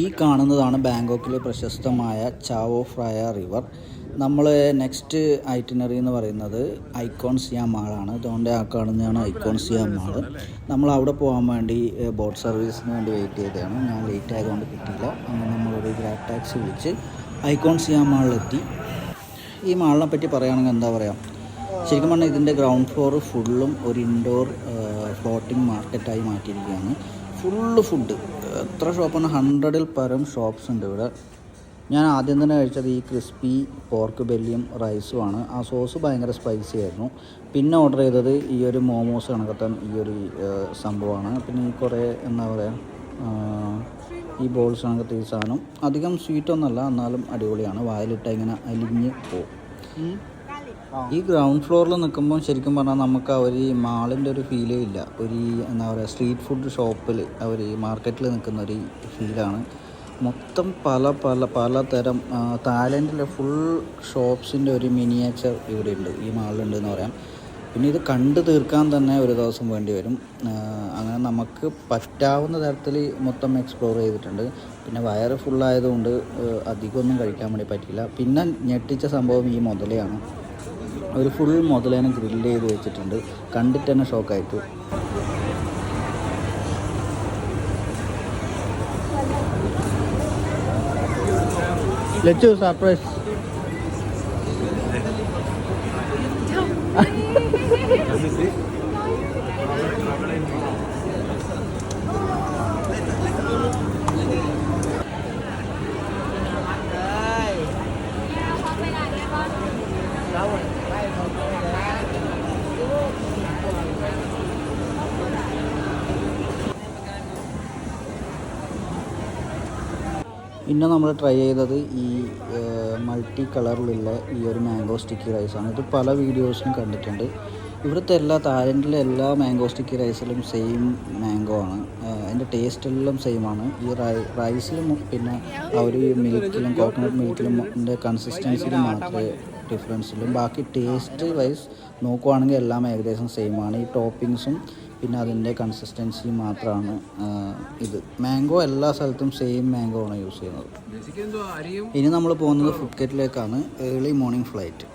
ഈ കാണുന്നതാണ് ബാങ്കോക്കിലെ പ്രശസ്തമായ ചാവോ ഫ്രയ റിവർ. നമ്മൾ നെക്സ്റ്റ് ഐറ്റിനറി എന്ന് പറയുന്നത് ഐക്കോൺ സിയാം മാളാണ് അതുകൊണ്ട് ആ കാണുന്നതാണ് ഐക്കോൺ സിയാം മാൾ നമ്മൾ അവിടെ പോകാൻ വേണ്ടി ബോട്ട് സർവീസിന് വേണ്ടി വെയിറ്റ് ചെയ്തതാണ്. ഞാൻ ലേറ്റ് ആയതുകൊണ്ട് കിട്ടിയില്ല. അങ്ങനെ നമ്മളൊരു ഗ്രാബ് ടാക്സി വിളിച്ച് ഐക്കോൺ സിയാം മാളിലെത്തി ഈ മാളിനെ പറ്റി പറയുകയാണെങ്കിൽ എന്താ പറയുക ശരിക്കും പറഞ്ഞാൽ ഇതിന്റെ ഗ്രൗണ്ട് ഫ്ലോർ ഫുള്ളും ഒരു ഇൻഡോർ ഫ്ലോട്ടിംഗ് മാർക്കറ്റായി മാറ്റിയിരിക്കുകയാണ്. ഫുള്ള് ഫുഡ് എത്ര ഷോപ്പാണ് ഹൺഡ്രഡിൽ പരം ഷോപ്സ് ഉണ്ട് ഇവിടെ. ഞാൻ ആദ്യം തന്നെ കഴിച്ചത് ഈ ക്രിസ്പി പോർക്ക് ബെല്ലിയും റൈസുമാണ് ആ സോസ് ഭയങ്കര സ്പൈസി ആയിരുന്നു. പിന്നെ ഓർഡർ ചെയ്തത് ഈ ഒരു മോമോസ് കണക്കത്താൻ ഈ ഒരു സംഭവമാണ്. പിന്നെ ഈ കുറേ എന്താ പറയുക ഈ ബോൾസ് കണക്കത്തെ ഈ സാധനം. അധികം സ്വീറ്റ് ഒന്നല്ല എന്നാലും അടിപൊളിയാണ്. വായിലിട്ട് ഇങ്ങനെ അലിഞ്ഞ് പോകും ഈ ഗ്രൗണ്ട് ഫ്ലോറിൽ നിൽക്കുമ്പോൾ ശരിക്കും പറഞ്ഞാൽ നമുക്ക് ആ ഒരു മാളിന്റെ ഒരു ഫീലേ ഇല്ല. ഒരു എന്താ പറയുക സ്ട്രീറ്റ് ഫുഡ് ഷോപ്പിൽ ഈ മാർക്കറ്റിൽ നിൽക്കുന്ന ഒരു ഫീലാണ് മൊത്തം പല പല പലതരം തായ്ലൻഡിലെ ഫുൾ ഷോപ്സിന്റെ ഒരു മിനിയേച്ചർ ഇവിടെ ഉണ്ട്. ഈ മാളിലുണ്ട് എന്ന് പറയാം. പിന്നെ ഇത് കണ്ടു തീർക്കാൻ തന്നെ ഒരു ദിവസം വേണ്ടി വരും. അങ്ങനെ നമുക്ക് പറ്റാവുന്ന തരത്തിൽ മൊത്തം എക്സ്പ്ലോർ ചെയ്തിട്ടുണ്ട്. പിന്നെ വയറ് ഫുള്ളായതുകൊണ്ട് അധികമൊന്നും കഴിക്കാൻ വേണ്ടി പറ്റില്ല പിന്നെ ഞെട്ടിച്ച സംഭവം ഈ മുതലയാണ്. ഒരു ഫുൾ മുതലേനെ ഗ്രില്ല് ചെയ്ത് വെച്ചിട്ടുണ്ട്. കണ്ടിട്ട് തന്നെ ഷോക്കായിട്ടു ലച്ചു സർപ്രൈസ് പിന്നെ നമ്മൾ ട്രൈ ചെയ്തത് ഈ മൾട്ടി കളറിലുള്ള ഈ ഒരു മാംഗോ സ്റ്റിക്കി റൈസാണ് ഇത് പല വീഡിയോസിലും കണ്ടിട്ടുണ്ട്. ഇവിടുത്തെ എല്ലാ തായ്ലൻഡിലെ എല്ലാ മാംഗോ സ്റ്റിക്കി റൈസിലും സെയിം മാംഗോ ആണ്. അതിന്റെ ടേസ്റ്റ് എല്ലാം സെയിം ആണ്. ഈ റൈസിലും പിന്നെ ഒരു മിൽക്കിലും കോക്കനട്ട് മിൽക്കിലും അതിന്റെ കൺസിസ്റ്റൻസിലും മാത്രമേ ഡിഫറൻസ് ഉള്ളൂ. ബാക്കി ടേസ്റ്റ് വൈസ് നോക്കുവാണെങ്കിൽ എല്ലാം ഏകദേശം സെയിം ആണ്. ഈ ടോപ്പിങ്സും പിന്നെ അതിന്റെ കൺസിസ്റ്റൻസി മാത്രമാണ് ഇത്. മാംഗോ എല്ലാ സ്ഥലത്തും സെയിം മാംഗോ ആണ് യൂസ് ചെയ്യുന്നത്. ഇനി നമ്മൾ പോകുന്നത് ഫുഡ്കറ്റിലേക്കാണ് ഏർലി മോർണിംഗ് ഫ്ലൈറ്റ്